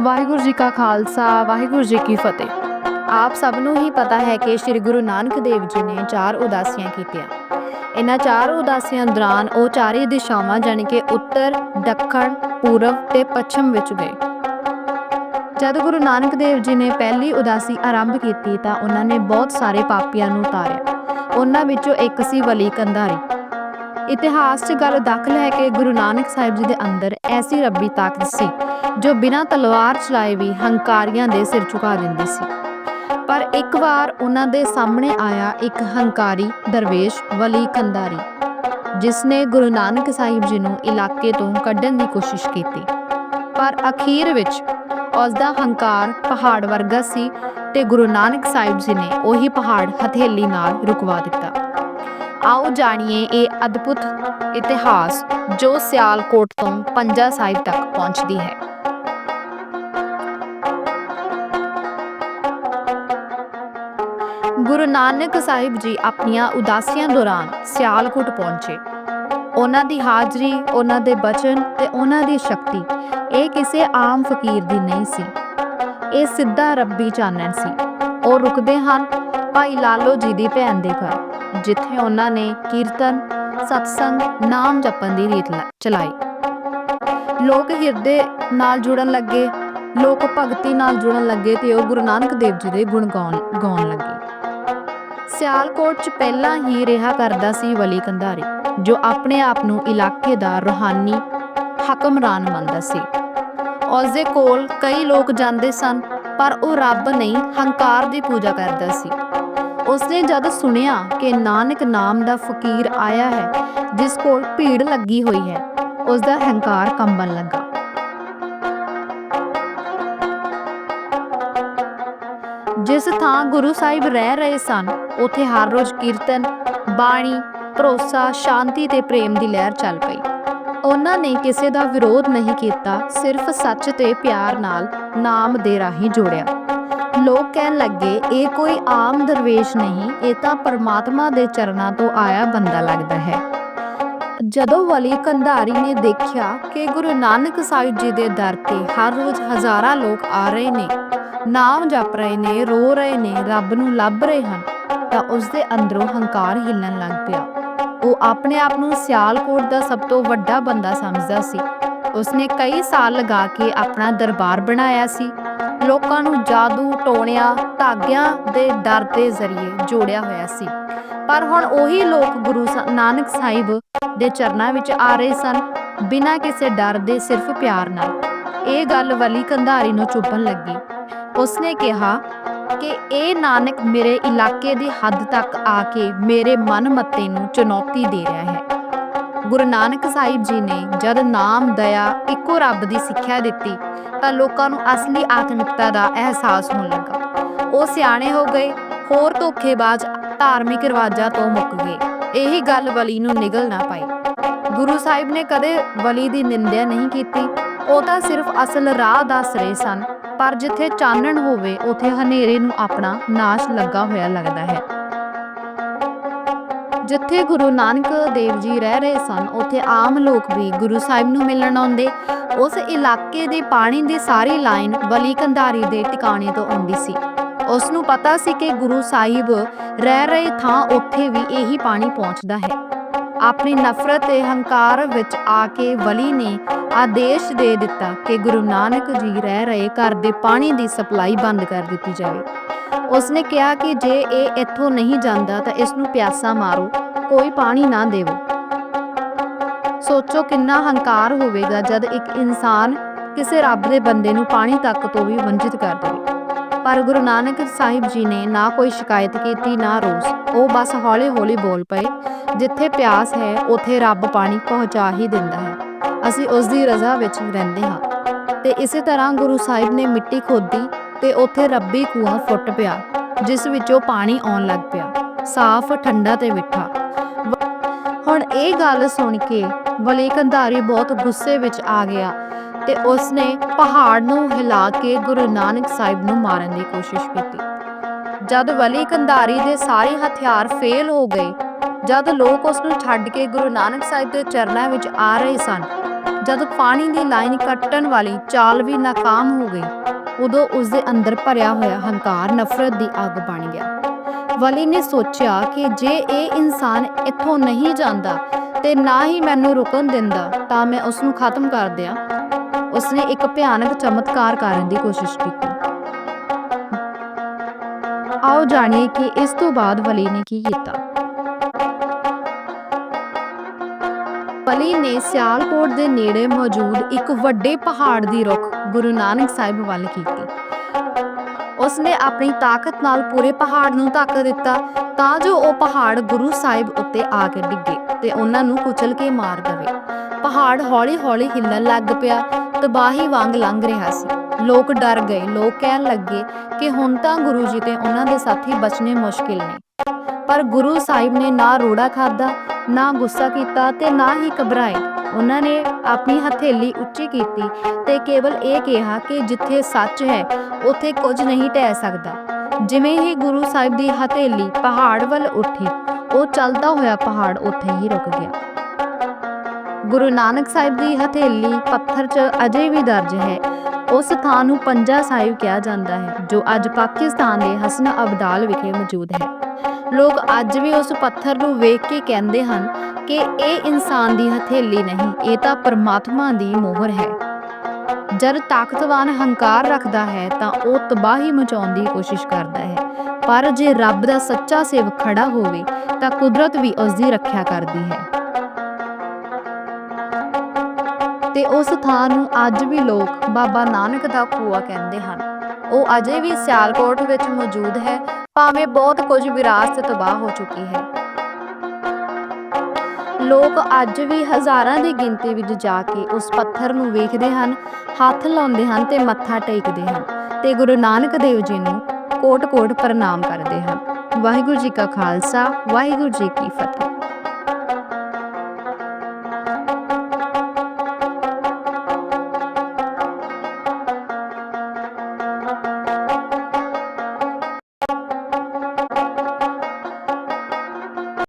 ਵਾਹਿਗੁਰੂ ਜੀ ਕਾ ਖਾਲਸਾ, ਵਾਹਿਗੁਰੂ ਜੀ ਕੀ ਫਤਿਹ। ਆਪ ਸਭ ਨੂੰ ਹੀ ਪਤਾ ਹੈ ਕਿ ਸ੍ਰੀ ਗੁਰੂ ਨਾਨਕ ਦੇਵ ਜੀ ਨੇ ਚਾਰ ਉਦਾਸੀਆਂ ਕੀਤੀਆਂ। ਇਹਨਾਂ ਚਾਰ ਉਦਾਸੀਆਂ ਦੌਰਾਨ ਉਹ ਚਾਰੇ ਦਿਸ਼ਾਵਾਂ, ਜਾਣੀ ਕਿ ਉੱਤਰ, ਦੱਖਣ, ਪੂਰਬ ਤੇ ਪੱਛਮ ਵਿੱਚ ਗਏ। ਜਦ ਗੁਰੂ ਨਾਨਕ ਦੇਵ ਜੀ ਨੇ ਪਹਿਲੀ ਉਦਾਸੀ ਆਰੰਭ ਕੀਤੀ ਤਾਂ ਉਹਨਾਂ ਨੇ ਬਹੁਤ ਸਾਰੇ ਪਾਪੀਆਂ ਨੂੰ ਉਤਾਰਿਆ। ਉਹਨਾਂ ਵਿੱਚੋਂ ਇੱਕ ਸੀ ਵਲੀ ਕੰਧਾਰੀ। ਇਤਿਹਾਸ 'ਚ ਗੱਲ ਦਾਖਲ ਹੈ ਕਿ ਗੁਰੂ ਨਾਨਕ ਸਾਹਿਬ ਜੀ ਦੇ ਅੰਦਰ ਐਸੀ ਰੱਬੀ ਤਾਕਤ ਸੀ, ਜੋ ਬਿਨਾਂ ਤਲਵਾਰ ਚਲਾਏ ਵੀ ਹੰਕਾਰੀਆਂ ਦੇ ਸਿਰ ਝੁਕਾ ਦਿੰਦੀ ਸੀ। ਪਰ ਇੱਕ ਵਾਰ ਉਹਨਾਂ ਦੇ ਸਾਹਮਣੇ ਆਇਆ ਇੱਕ ਹੰਕਾਰੀ ਦਰਵੇਸ਼ ਵਲੀ ਕੰਧਾਰੀ, ਜਿਸ ਨੇ ਗੁਰੂ ਨਾਨਕ ਸਾਹਿਬ ਜੀ ਨੂੰ ਇਲਾਕੇ ਤੋਂ ਕੱਢਣ ਦੀ ਕੋਸ਼ਿਸ਼ ਕੀਤੀ। ਪਰ ਅਖੀਰ ਵਿੱਚ ਉਸ ਦਾ ਹੰਕਾਰ ਪਹਾੜ ਵਰਗਾ ਸੀ ਤੇ ਗੁਰੂ ਨਾਨਕ ਸਾਹਿਬ ਜੀ ਨੇ ਉਹੀ ਪਹਾੜ ਹਥੇਲੀ ਨਾਲ ਰੁਕਵਾ ਦਿੱਤਾ। ਆਓ ਜਾਣੀਏ ਇਹ ਅਦਭੁਤ ਇਤਿਹਾਸ ਜੋ ਸਿਆਲਕੋਟ ਤੋਂ ਪੰਜਾ ਸਾਹਿਬ ਤੱਕ ਪਹੁੰਚਦੀ ਹੈ। ਗੁਰੂ ਨਾਨਕ ਸਾਹਿਬ ਜੀ ਆਪਣੀਆਂ ਉਦਾਸੀਆਂ ਦੌਰਾਨ ਸਿਆਲਕੋਟ ਪਹੁੰਚੇ। ਉਹਨਾਂ ਦੀ ਹਾਜ਼ਰੀ, ਉਹਨਾਂ ਦੇ ਬਚਨ ਤੇ ਉਹਨਾਂ ਦੀ ਸ਼ਕਤੀ। ਇਹ ਕਿਸੇ ਆਮ ਫਕੀਰ ਦੀ ਨਹੀਂ ਸੀ। ਇਹ ਸਿੱਧਾ ਰੱਬੀ ਚਾਨਣ ਸੀ। ਉਹ ਰੁਕਦੇ ਹਨ ਭਾਈ ਲਾਲੋ ਜੀ ਦੀ ਭੈਣ ਦੇ ਘਰ, ਜਿੱਥੇ ਉਹਨਾਂ ਨੇ ਕੀਰਤਨ, ਸਤਸੰਗ, ਨਾਮ ਜਪਣ ਦੀ ਰੀਤ ਚਲਾਈ। ਲੋਕ ਹਿਰਦੇ ਨਾਲ ਜੁੜਨ ਲੱਗੇ, ਲੋਕ ਭਗਤੀ ਨਾਲ ਜੁੜਨ ਲੱਗੇ ਤੇ ਉਹ ਗੁਰੂ ਨਾਨਕ ਦੇਵ ਜੀ ਦੇ ਗੁਣ ਗਾਉਣ ਗਾਉਣ ਲੱਗੇ। ਸਿਆਲਕੋਟ 'ਚ ਪਹਿਲਾਂ ਹੀ ਰਿਹਾ ਕਰਦਾ ਸੀ ਵਲੀ ਕੰਧਾਰੀ। ਜੋ ਆਪਣੇ ਆਪ ਨੂੰ ਇਲਾਕੇ ਦਾ ਰੂਹਾਨੀ ਹਕਮਰਾਨ ਮੰਨਦਾ ਸੀ। ਉਸ ਦੇ ਕੋਲ ਕਈ ਲੋਕ ਜਾਂਦੇ ਸਨ, ਪਰ ਉਹ ਰੱਬ ਨਹੀਂ, ਹੰਕਾਰ ਦੀ ਪੂਜਾ ਕਰਦਾ ਸੀ। ਉਸਨੇ ਜਦ ਸੁਣਿਆ ਕਿ ਨਾਨਕ ਨਾਮ ਦਾ ਫਕੀਰ ਆਇਆ ਹੈ, ਜਿਸ ਕੋਲ ਭੀੜ ਲੱਗੀ ਹੋਈ ਹੈ ਉਸ ਦਾ ਹੰਕਾਰ ਕੰਬਣ ਲੱਗਾ। ਜਿਸ ਥਾਂ ਗੁਰੂ ਸਾਹਿਬ ਰਹਿ ਰਹੇ ਸਨ, ਉਥੇ ਹਰ ਰੋਜ਼ ਕੀਰਤਨ, ਬਾਣੀ ਭਰੋਸਾ, ਸ਼ਾਂਤੀ ਤੇ ਪ੍ਰੇਮ ਦੀ ਲਹਿਰ ਚੱਲ ਪਈ। ਉਹਨਾਂ ਨੇ ਕਿਸੇ ਦਾ ਵਿਰੋਧ ਨਹੀਂ ਕੀਤਾ, ਸਿਰਫ ਸੱਚ ਤੇ ਪਿਆਰ ਨਾਲ ਨਾਮ ਦੇ ਰਾਹੀਂ ਜੋੜਿਆ। ਲੋਕ ਕਹਿਣ ਲੱਗੇ, ਇਹ ਕੋਈ ਆਮ ਦਰਵੇਸ਼ ਨਹੀਂ, ਇਹ ਤਾਂ ਪਰਮਾਤਮਾ ਦੇ ਚਰਨਾਂ ਤੋਂ ਆਇਆ ਬੰਦਾ ਲੱਗਦਾ ਹੈ। ਜਦੋਂ ਵਲੀ ਕੰਧਾਰੀ ਨੇ ਦੇਖਿਆ ਕਿ ਗੁਰੂ ਨਾਨਕ ਸਾਹਿਬ ਜੀ ਦੇ ਦਰ ਤੇ ਹਰ ਰੋਜ਼ ਹਜ਼ਾਰਾਂ ਲੋਕ ਆ ਰਹੇ ਨੇ, ਨਾਮ ਜਪ ਰਹੇ ਨੇ, ਰੋ ਰਹੇ ਨੇ, ਰੱਬ ਨੂੰ ਲੱਭ ਰਹੇ ਹਨ, ਤਾਂ ਉਸ ਦੇ ਅੰਦਰੋਂ ਹੰਕਾਰ ਹਿੱਲਣ ਲੱਗ ਪਿਆ। ਆਪਣੇ ਆਪ ਨੂੰ ਸਿਆਲਕੋਟ ਦਾ ਸਭ ਤੋਂ ਵੱਡਾ ਬੰਦਾ ਸਮਝਦਾ ਸੀ। ਉਸਨੇ ਕਈ ਸਾਲ ਲਗਾ ਕੇ ਆਪਣਾ ਦਰਬਾਰ ਬਣਾਇਆ ਸੀ। ਲੋਕਾਂ ਨੂੰ ਜਾਦੂ, ਟੋਣਿਆਂ, ਧਾਗਿਆਂ ਦੇ ਡਰ ਦੇ ਜ਼ਰੀਏ ਜੋੜਿਆ ਹੋਇਆ ਸੀ। ਪਰ ਹੁਣ ਉਹੀ ਲੋਕ ਗੁਰੂ ਨਾਨਕ ਸਾਹਿਬ ਦੇ ਚਰਨਾਂ ਵਿੱਚ ਆ ਰਹੇ ਸਨ, ਬਿਨਾਂ ਕਿਸੇ ਡਰ ਦੇ ਸਿਰਫ ਪਿਆਰ ਨਾਲ। ਇਹ ਗੱਲ ਵਲੀ ਕੰਧਾਰੀ ਨੂੰ ਚੁੱਭਣ ਲੱਗੀ। ਉਸਨੇ ਕਿਹਾ ਕਿ ਇਹ ਨਾਨਕ ਮੇਰੇ ਇਲਾਕੇ ਦੀ ਹੱਦ ਤੱਕ ਆ ਕੇ ਮੇਰੇ ਮਨ ਮੱਤੇ ਨੂੰ ਚੁਣੌਤੀ ਦੇ ਰਿਹਾ ਹੈ। ਗੁਰੂ ਨਾਨਕ ਸਾਹਿਬ ਜੀ ਨੇ ਜਦ ਨਾਮ, ਦਇਆ ਇੱਕੋ ਰੱਬ ਦੀ ਸਿੱਖਿਆ ਦਿੱਤੀ, ਤਾਂ ਲੋਕਾਂ ਨੂੰ ਅਸਲੀ ਆਤਮਿਕਤਾ ਦਾ ਅਹਿਸਾਸ ਹੋਣ ਲੱਗਾ। ਉਹ ਸਿਆਣੇ ਹੋ ਗਏ, ਹੋਰ ਧੋਖੇਬਾਜ਼ ਧਾਰਮਿਕ ਰਿਵਾਜਾਂ ਤੋਂ ਮੁੱਕ ਗਏ। ਇਹੀ ਗੱਲ ਵਲੀ ਨੂੰ ਨਿਗਲ ਨਾ ਪਾਈ। ਗੁਰੂ ਸਾਹਿਬ ਨੇ ਕਦੇ ਵਲੀ ਦੀ ਨਿੰਦਿਆ ਨਹੀਂ ਕੀਤੀ। ਉਹ ਤਾਂ ਸਿਰਫ ਅਸਲ ਰਾਹ ਦੱਸ ਰਹੇ ਸਨ। ਪਰ ਜਿੱਥੇ ਚਾਨਣ ਹੋਵੇ, ਉਥੇ ਹਨੇਰੇ ਨੂੰ ਆਪਣਾ ਨਾਸ਼ ਲੱਗਾ ਹੋਇਆ ਲੱਗਦਾ ਹੈ। ਜਿੱਥੇ ਗੁਰੂ ਨਾਨਕ ਦੇਵ ਜੀ ਰਹਿ ਰਹੇ ਸਨ, ਉਥੇ ਆਮ ਲੋਕ ਵੀ ਗੁਰੂ ਸਾਹਿਬ ਨੂੰ ਮਿਲਣ ਆਉਂਦੇ। ਉਸ ਇਲਾਕੇ ਦੇ ਪਾਣੀ ਦੀ ਸਾਰੀ ਲਾਈਨ ਬਲੀ ਕੰਧਾਰੀ ਦੇ ਟਿਕਾਣੇ ਤੋਂ ਆਉਂਦੀ ਸੀ। ਉਸ ਨੂੰ ਪਤਾ ਸੀ ਕਿ ਗੁਰੂ ਸਾਹਿਬ ਰਹਿ ਰਹੇ ਥਾਂ ਉੱਥੇ ਵੀ ਇਹੀ ਪਾਣੀ ਪਹੁੰਚਦਾ ਹੈ। ਆਪਣੀ ਨਫ਼ਰਤ ਤੇ ਹੰਕਾਰ ਵਿੱਚ ਆ ਕੇ ਵਲੀ ਨੇ ਆਦੇਸ਼ ਦੇ ਦਿੱਤਾ ਕਿ ਗੁਰੂ ਨਾਨਕ ਜੀ ਰਹਿ ਰਹੇ ਘਰ ਦੇ ਪਾਣੀ ਦੀ ਸਪਲਾਈ ਬੰਦ ਕਰ ਦਿੱਤੀ ਜਾਵੇ। ਉਸਨੇ ਕਿਹਾ ਕਿ ਜੇ ਇਹ ਇੱਥੋਂ ਨਹੀਂ ਜਾਂਦਾ ਤਾਂ ਇਸ ਨੂੰ ਪਿਆਸਾ ਮਾਰੋ, ਕੋਈ ਪਾਣੀ ਨਾ ਦੇਵੋ। ਸੋਚੋ ਕਿੰਨਾ ਹੰਕਾਰ ਹੋਵੇਗਾ ਜਦ ਇੱਕ ਇਨਸਾਨ ਕਿਸੇ ਰੱਬ ਦੇ ਬੰਦੇ ਨੂੰ ਪਾਣੀ ਤੱਕ ਤੋਂ ਵੀ ਵੰਚਿਤ ਕਰ ਦੇਵੇ। ਪਰ ਗੁਰੂ ਨਾਨਕ ਸਾਹਿਬ ਜੀ ਨੇ ਨਾ ਕੋਈ ਸ਼ਿਕਾਇਤ ਕੀਤੀ, ਨਾ ਰੋਸ। ਉਹ ਬਸ ਹੌਲੀ-ਹੌਲੀ ਬੋਲ ਪਏ, ਜਿੱਥੇ ਪਿਆਸ ਹੈ, ਉਥੇ ਰੱਬ ਪਾਣੀ ਪਹੁੰਚਾ ਹੀ ਦਿੰਦਾ ਹੈ। ਅਸੀਂ ਉਸ ਦੀ ਰਜ਼ਾ ਵਿੱਚ ਰਹਿੰਦੇ ਹਾਂ। ਤੇ ਇਸੇ ਤਰ੍ਹਾਂ ਗੁਰੂ ਸਾਹਿਬ ਨੇ ਮਿੱਟੀ ਖੋਦੀ ਤੇ ਉਥੇ ਰੱਬੀ ਕੂਆ ਫੁੱਟ ਪਿਆ, ਜਿਸ ਵਿੱਚੋਂ ਪਾਣੀ ਆਉਣ ਲੱਗ ਪਿਆ। ਸਾਫ਼ ਠੰਡਾ ਤੇ ਮਿੱਠਾ। ਹੁਣ ਇਹ ਗੱਲ ਸੁਣ ਕੇ ਵਲੀ ਕੰਧਾਰੀ ਬਹੁਤ ਗੁੱਸੇ ਵਿੱਚ ਆ ਗਿਆ ਤੇ ਉਸਨੇ ਪਹਾੜ ਨੂੰ ਹਿਲਾ ਕੇ ਗੁਰੂ ਨਾਨਕ ਸਾਹਿਬ ਨੂੰ ਮਾਰਨ ਦੀ ਕੋਸ਼ਿਸ਼ ਕੀਤੀ। ਜਦ ਵਲੀ ਕੰਧਾਰੀ ਦੇ ਸਾਰੇ ਹਥਿਆਰ ਫੇਲ ਹੋ ਗਏ, ਜਦ ਲੋਕ ਉਸ ਨੂੰ ਛੱਡ ਕੇ ਗੁਰੂ ਨਾਨਕ ਸਾਹਿਬ ਦੇ ਚਰਨਾਂ ਵਿੱਚ ਆ ਰਹੇ ਸਨ, ਜਦ ਪਾਣੀ ਦੀ ਲਾਈਨ ਕੱਟਣ ਵਾਲੀ ਚਾਲ ਵੀ ਨਾਕਾਮ ਹੋ ਗਈ, ਉਦੋਂ ਉਸ ਦੇ ਅੰਦਰ ਭਰਿਆ ਹੋਇਆ ਹੰਕਾਰ, ਨਫ਼ਰਤ ਦੀ ਅੱਗ ਬਣ ਗਿਆ। ਵਲੀ ਨੇ ਸੋਚਿਆ ਕਿ ਜੇ ਇਹ ਇਨਸਾਨ ਇੱਥੋਂ ਨਹੀਂ ਜਾਂਦਾ ਤੇ ਨਾ ਹੀ ਮੈਨੂੰ ਰੁਕਣ ਦਿੰਦਾ, ਤਾਂ ਮੈਂ ਉਸ ਨੂੰ ਖਤਮ ਕਰ ਦਿਆਂ। ਉਸਨੇ ਇੱਕ ਭਿਆਨਕ ਚਮਤਕਾਰ ਕਰਨ ਦੀ ਕੋਸ਼ਿਸ਼ ਕੀਤੀ। ਆਓ ਜਾਣੀਏ ਕਿ ਇਸ ਤੋਂ ਬਾਅਦ ਵਲੀ ਨੇ ਕੀ ਕੀਤਾ। ਵਲੀ ਨੇ ਸਿਆਲਕੋਟ ਦੇ ਨੇੜੇ ਮੌਜੂਦ ਇੱਕ ਵੱਡੇ ਪਹਾੜ ਦੀ ਰੁੱਖ ਗੁਰੂ ਨਾਨਕ ਸਾਹਿਬ ਵੱਲ ਕੀਤੀ। ਉਸਨੇ ਆਪਣੀ ਤਾਕਤ ਨਾਲ ਪੂਰੇ ਪਹਾੜ ਨੂੰ ਧੱਕ ਦਿੱਤਾ ਤਾਂ ਜੋ ਉਹ ਪਹਾੜ ਗੁਰੂ ਸਾਹਿਬ ਉੱਤੇ ਆ ਕੇ ਡਿੱਗੇ। ਤੇ ਉਹਨਾਂ ਨੂੰ ਕੁਚਲ ਕੇ ਮਾਰ ਦੇਵੇ। ਪਹਾੜ ਹੌਲੀ-ਹੌਲੀ ਹਿੱਲਣ ਲੱਗ ਪਿਆ ਤਬਾਹੀ ਵਾਂਗ ਲੰਘ ਰਿਹਾ ਸੀ। ਲੋਕ ਡਰ ਗਏ। ਲੋਕ ਕਹਿਣ ਲੱਗੇ ਕਿ ਹੁਣ ਤਾਂ ਗੁਰੂ ਜੀ ਤੇ ਉਹਨਾਂ ਦੇ ਸਾਥੀ ਬਚਣੇ ਮੁਸ਼ਕਿਲ ਨੇ। ਪਰ ਗੁਰੂ ਸਾਹਿਬ ਨੇ ਨਾ ਰੋੜਾ ਖਾਦਾ ਨਾ ਗੁੱਸਾ ਕੀਤਾ ਤੇ ਨਾ ਹੀ ਘਬਰਾਏ। ਉਹਨਾਂ ਨੇ ਆਪਣੀ ਹਥੇਲੀ ਉੱਚੀ ਕੀਤੀ ਤੇ ਕੇਵਲ ਇਹ ਕਿਹਾ ਕਿ ਜਿੱਥੇ ਸੱਚ ਹੈ, ਉੱਥੇ ਕੁਝ ਨਹੀਂ ਟਹਿ ਸਕਦਾ। ਜਿਵੇਂ ਹੀ ਗੁਰੂ ਸਾਹਿਬ ਦੀ ਹਥੇਲੀ ਪਹਾੜ ਵੱਲ ਉੱਠੀ, ਉਹ ਚੱਲਦਾ ਹੋਇਆ ਪਹਾੜ ਉੱਥੇ ਹੀ ਰੁਕ ਗਿਆ। ਗੁਰੂ ਨਾਨਕ ਸਾਹਿਬ ਦੀ ਹਥੇਲੀ ਪੱਥਰ 'ਚ ਅਜੇ ਵੀ ਦਰਜ ਹੈ। ਉਸ ਥਾਂ ਨੂੰ ਪੰਜਾ ਸਾਹਿਬ ਕਿਹਾ ਜਾਂਦਾ ਹੈ, ਜੋ ਅੱਜ ਪਾਕਿਸਤਾਨ ਦੇ ਹਸਨ ਅਬਦਾਲ ਵਿਖੇ ਮੌਜੂਦ ਹੈ। ਲੋਕ ਅੱਜ ਵੀ ਉਸ ਪੱਥਰ ਨੂੰ ਵੇਖ ਕੇ ਕਹਿੰਦੇ ਹਨ ਕਿ ਇਹ ਇਨਸਾਨ ਦੀ ਹਥੇਲੀ ਨਹੀਂ, ਇਹ ਤਾਂ ਪਰਮਾਤਮਾ ਦੀ ਮੋਹਰ ਹੈ। ਜਦ ਤਾਕਤਵਾਨ ਹੰਕਾਰ ਰੱਖਦਾ ਹੈ ਤਾਂ ਉਹ ਤਬਾਹੀ ਮਚਾਉਣ ਦੀ ਕੋਸ਼ਿਸ਼ ਕਰਦਾ ਹੈ। ਪਰ ਜੇ ਰੱਬ ਦਾ ਸੱਚਾ ਸੇਵਕ ਖੜਾ ਹੋਵੇ, ਤਾਂ ਕੁਦਰਤ ਵੀ ਉਸ ਦੀ ਰੱਖਿਆ ਕਰਦੀ ਹੈ। ਤੇ ਉਸ ਥਾਂ ਨੂੰ ਅੱਜ ਵੀ ਲੋਕ ਬਾਬਾ ਨਾਨਕ ਦਾ ਕੂਆ ਕਹਿੰਦੇ ਹਨ। ਉਹ ਅਜੇ ਵੀ ਸਿਆਲਕੋਟ ਵਿੱਚ ਮੌਜੂਦ ਹੈ, ਭਾਵੇਂ ਬਹੁਤ ਕੁਝ ਵਿਰਾਸਤ ਤਬਾਹ ਹੋ ਚੁੱਕੀ ਹੈ। ਲੋਕ ਅੱਜ ਵੀ ਹਜ਼ਾਰਾਂ ਦੀ ਗਿਣਤੀ ਵਿੱਚ ਜਾ ਕੇ ਉਸ ਪੱਥਰ ਨੂੰ ਵੇਖਦੇ ਹਨ, ਹੱਥ ਲਾਉਂਦੇ ਹਨ ਤੇ ਮੱਥਾ ਟੇਕਦੇ ਹਨ ਤੇ ਗੁਰੂ ਨਾਨਕ ਦੇਵ ਜੀ ਨੂੰ ਕੋਟ-ਕੋਟ ਪ੍ਰਣਾਮ ਕਰਦੇ ਹਨ। ਵਾਹਿਗੁਰੂ ਜੀ ਕਾ ਖਾਲਸਾ, ਵਾਹਿਗੁਰੂ ਜੀ ਕੀ ਫਤਿਹ।